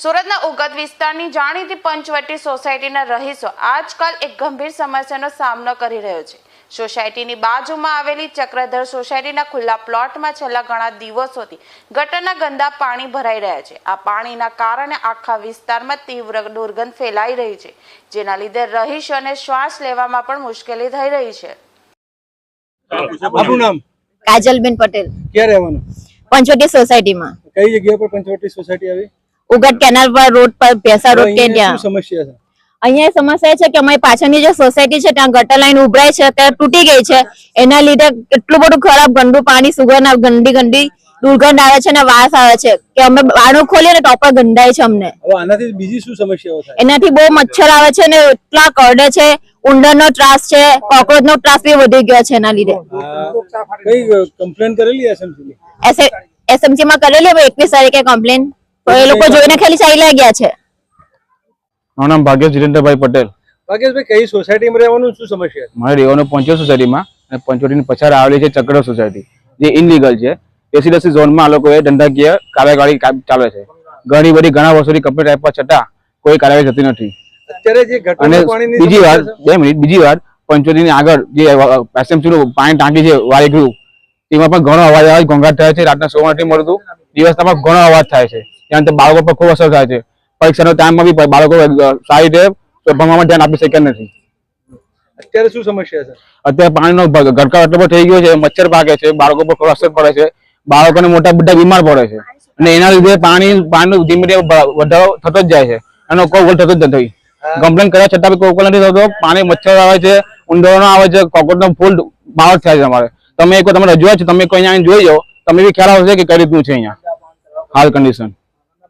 સુરતના ઉગત વિસ્તારની જાણીતી પંચવટી સોસાયટીના રહીશો આજકાલ એક ગંભીર સમસ્યાનો સામનો કરી રહ્યો છે. સોસાયટીની બાજુમાં આવેલી ચક્રધર સોસાયટીના ખુલ્લા પ્લોટમાં છેલ્લા ઘણા દિવસોથી ગટરના ગંદા પાણી ભરાઈ રહ્યા છે. આ પાણીના કારણે આખા વિસ્તારમાં તીવ્ર દુર્ગંધ ફેલાઈ રહી છે જેના લીધે રહીશોને શ્વાસ લેવામાં પણ મુશ્કેલી થઈ રહી છે. આપનું નામ? કાજલબેન પટેલ. ક્યાં રહેવાનું? પંચવટી સોસાયટીમાં. કઈ જગ્યા પર પંચવટી સોસાયટી આવી? ઉગટ કેનાલ પર રોડ પર ભેસા રોડ કે ત્યાં? સમસ્યા છે? અહીંયા સમસ્યા છે કે અમારી પાછળની જે સોસાયટી છે ત્યાં ગટર લાઈન ઉભરાય છે અત્યારે તૂટી ગઈ છે. એના લીધે એટલું બધું ખરાબ ગંદુ પાણી સુગંધ આવે, ગંદી ગંદી દુર્ગંધ આવે છે અને વાસ આવે છે. કે અમે બારણું ખોલીએ ને તો પણ ગંધાય છે અમને. આનાથી બીજી શું સમસ્યાઓ થાય? એનાથી બહુ મચ્છર આવે છે ને એટલા કરડે છે ઉંદરનો ત્રાસ છે કોકરોચ નો ત્રાસ બી વધી ગયો છે એના લીધે. કઈ કમ્પ્લેન કરેલી એસએમસી એસએમસી માં કરેલી હવે એકવીસ તારીખે કમ્પ્લેન. તો એ લોકો જોઈને ખાલી ચાલ્યા ગયા છે. મારું નામ ભાગ્યેશ જીરેન્દ્રભાઈ પટેલ. ભાગ્યશભાઈ કઈ સોસાયટીમાં રહેવાનું શું સમસ્યા મારે રહેવાનું પંચો સોસાયટીમાં અને પંચોટીની પછાડ આવેલી છે ચક્ર સોસાયટી જે ઇનલીગલ છે. રેસિડેન્સી ઝોનમાં આ લોકોએ ધંધાકીય કાર્યવાહી ચાલે છે. ઘણી બધી ઘણા વર્ષોથી કમ્પ્લીટ પર છતાં કોઈ કાર્યવાહી થતી નથી. અને બીજી વાર બે મિનિટ બીજી વાર પંચોતેરની આગળ જે એસએમસી નું પાણી ટાંકી છે વારીગૃહ તેમાં પણ ઘણો અવાજ આવે ઘોંઘાટ થાય છે રાતના સોવા નથી મળતું દિવસમાં ઘણો અવાજ થાય છે. ત્યાં બાળકો પર ખૂબ અસર થાય છે. પરીક્ષાનો ટાઈમમાં બી બાળકો સારી રીતે ભણવામાં ધ્યાન આપી શક્યા નથી. અત્યારે શું સમસ્યા છે? અત્યારે પાણીનો ગરકાવ એટલો બધો થઈ ગયો છે. મચ્છર પાકે છે. બાળકો પર ખૂબ અસર પડે છે. બાળકોને મોટા બધા બીમાર પડે છે. અને એના લીધે પાણી પાણીનો ધીમે ધીમે વધારો થતો જ જાય છે. એનો કોઈ વોલ થતો જ નથી. કમ્પ્લેન કર્યા છતાં બી કોઈ નથી થતો. પાણી મચ્છર આવે છે. ઉંદરો આવે છે. કોકોટનો ફૂલ બાવટ થાય છે અમારે. તમે એક તમે રજૂઆત છે. તમે કોઈ અહીંયા જોઈ જાઓ. તમે બી ખ્યાલ આવશે કે કઈ રીતનું છે અહીંયા. હાલ કન્ડિશન